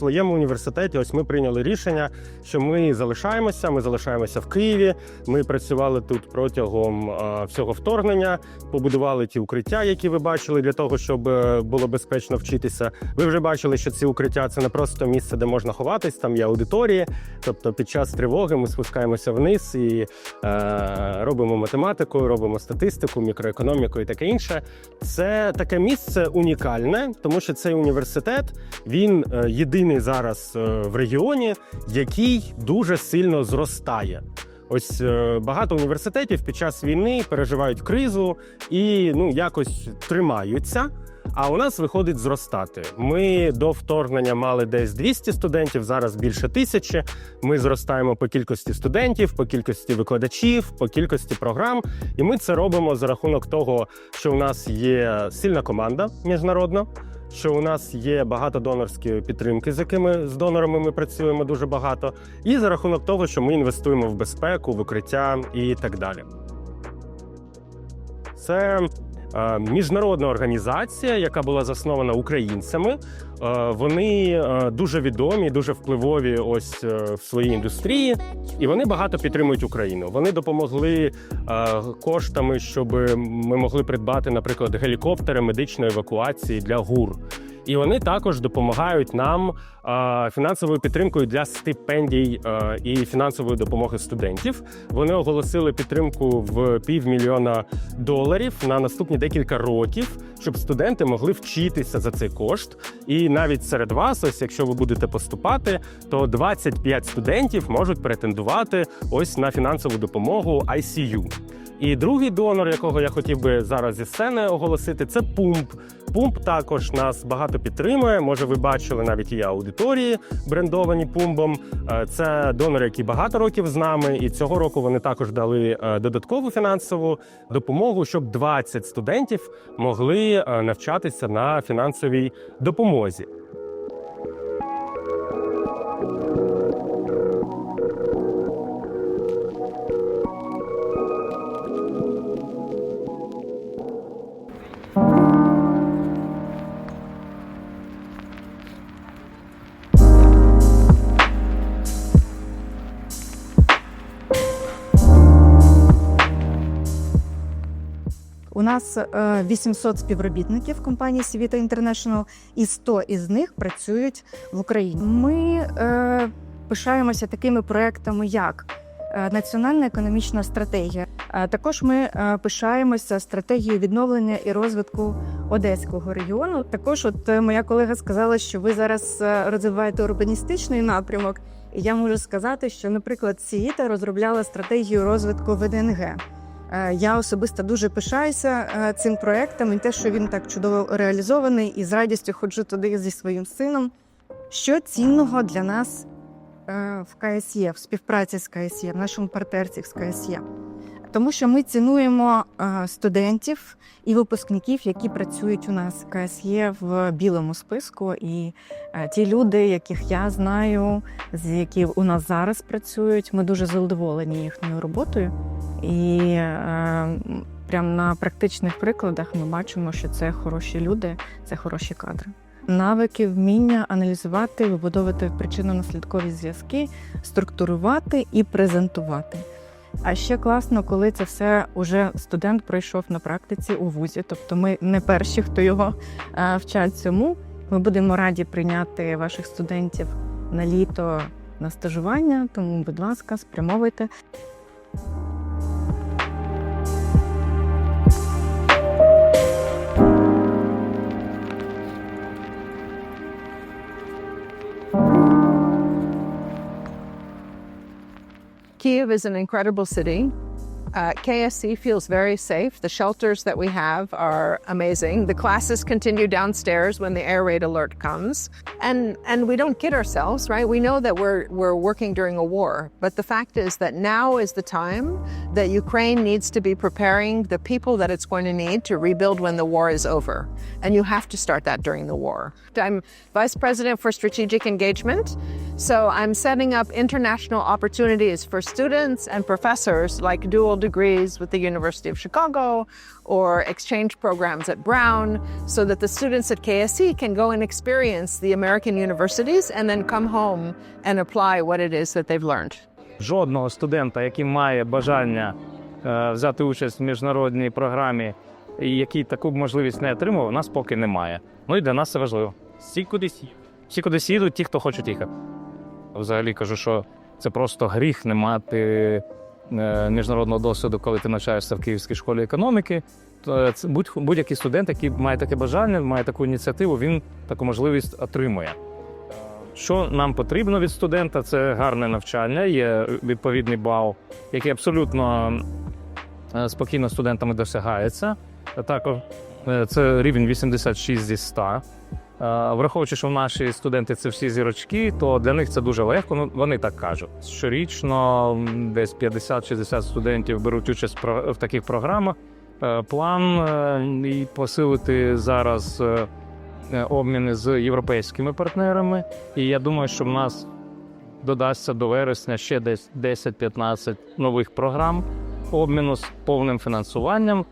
Своєму університеті, ось ми прийняли рішення, що ми залишаємося. Ми залишаємося в Києві. Ми працювали тут протягом е, всього вторгнення, побудували ті укриття, які ви бачили, для того, щоб е, було безпечно вчитися. Ви вже бачили, що ці укриття це не просто місце, де можна ховатись. Там є аудиторії. Тобто, під час тривоги ми спускаємося вниз і е, робимо математику, робимо статистику, мікроекономіку і таке інше. Це таке місце унікальне, тому що цей університет він е, єдиний зараз е, в регіоні, який дуже сильно зростає. Ось е, багато університетів під час війни переживають кризу і ну якось тримаються. А у нас виходить зростати. Ми до вторгнення мали десь 200 студентів, зараз більше тисячі. Ми зростаємо по кількості студентів, по кількості викладачів, по кількості програм. І ми це робимо за рахунок того, що у нас є сильна команда міжнародна. Що у нас є багато донорської підтримки, з якими з донорами ми працюємо дуже багато, і за рахунок того, що ми інвестуємо в безпеку, в укриття і так далі. Це е, міжнародна організація, яка була заснована українцями. Е, вони е, дуже відомі, дуже впливові ось е, в своїй індустрії, і вони багато підтримують Україну. Вони допомогли коштами, щоб ми могли придбати, наприклад, гелікоптери медичної евакуації для ГУР. І вони також допомагають нам е, фінансовою підтримкою для стипендій е, і фінансової допомоги студентів. Вони оголосили підтримку в півмільйона доларів на наступні декілька років, щоб студенти могли вчитися за цей кошт. І навіть серед вас, ось якщо ви будете поступати, то 25 студентів можуть претендувати ось на фінансову допомогу ICU. І другий донор, якого я хотів би зараз зі сцени оголосити, це пумп. Пумп також нас багато підтримує. Може, ви бачили навіть є аудиторії брендовані пумбом. Е, Це донори, які багато років з нами, і цього року вони також дали е, додаткову фінансову допомогу, щоб 20 студентів могли е, навчатися на фінансовій допомозі. У нас е, 800 співробітників компанії Civita International, і 100 із них працюють в Україні. Ми е, пишаємося такими проектами, як е, Національна економічна стратегія. Е, Також ми е, пишаємося стратегією відновлення і розвитку Одеського регіону. Також, от е, моя колега сказала, що ви зараз е, розвиваєте урбаністичний напрямок. І я можу сказати, що, наприклад, Сіїта розробляла стратегію розвитку ВДНГ. Е, Я особисто дуже пишаюся е, цим проектом і те, що він так чудово реалізований, і з радістю ходжу туди зі своїм сином. Що цінного для нас е, в КСЄ, в співпраці з КСЄ, в нашому партнерстві з КСЄ? Тому що ми цінуємо е, студентів і випускників, які працюють у нас КСЄ в білому списку. І е, ті люди, яких я знаю, з які у нас зараз працюють, ми дуже задоволені їхньою роботою. І е, прямо на практичних прикладах ми бачимо, що це хороші люди, це хороші кадри. Навики, вміння аналізувати, вибудовувати причинно-наслідкові зв'язки, структурувати і презентувати. А ще класно, коли це все уже студент пройшов на практиці у вузі. Тобто, ми не перші, хто його е, вчать цьому. Ми будемо раді прийняти ваших студентів на літо на стажування. Тому, будь ласка, спрямовуйте. Kiev is an incredible city. Uh, KSC feels very safe. The shelters that we have are amazing. The classes continue downstairs when the air raid alert comes, and and we don't kid ourselves, right? We know that we're we're working during a war, but the fact is that now is the time that Ukraine needs to be preparing the people that it's going to need to rebuild when the war is over, and you have to start that during the war. I'm vice president for strategic engagement. So I'm setting up international opportunities for students and professors like dual degrees with the University of Chicago or exchange programs at Brown so that the students at KSE can go and experience the American universities and then come home and apply what it is that they've learned. жодного студента, який має бажання е, взяти участь в міжнародній програмі, і який таку можливість не отримав, у нас поки немає. Ну і для нас це важливо. Всі кудись їдуть. Всі кудись їдуть, ті, хто хочуть їхати. Взагалі кажу, що це просто гріх не мати е, міжнародного досвіду, коли ти навчаєшся в Київській школі економіки. То це будь, будь-який студент, який має таке бажання, має таку ініціативу, він таку можливість отримує. Що нам потрібно від студента, це гарне навчання, є відповідний бал, який абсолютно е, спокійно студентами досягається. Також е, це рівень 86 зі 100. Е, Враховуючи, що наші студенти це всі зірочки, то для них це дуже легко. Ну вони так кажуть. Щорічно десь 50-60 студентів беруть участь в таких програмах. Е, План е, і посилити зараз обміни з європейськими партнерами. І я думаю, що в нас додасться до вересня ще десь 10-15 нових програм обміну з повним фінансуванням.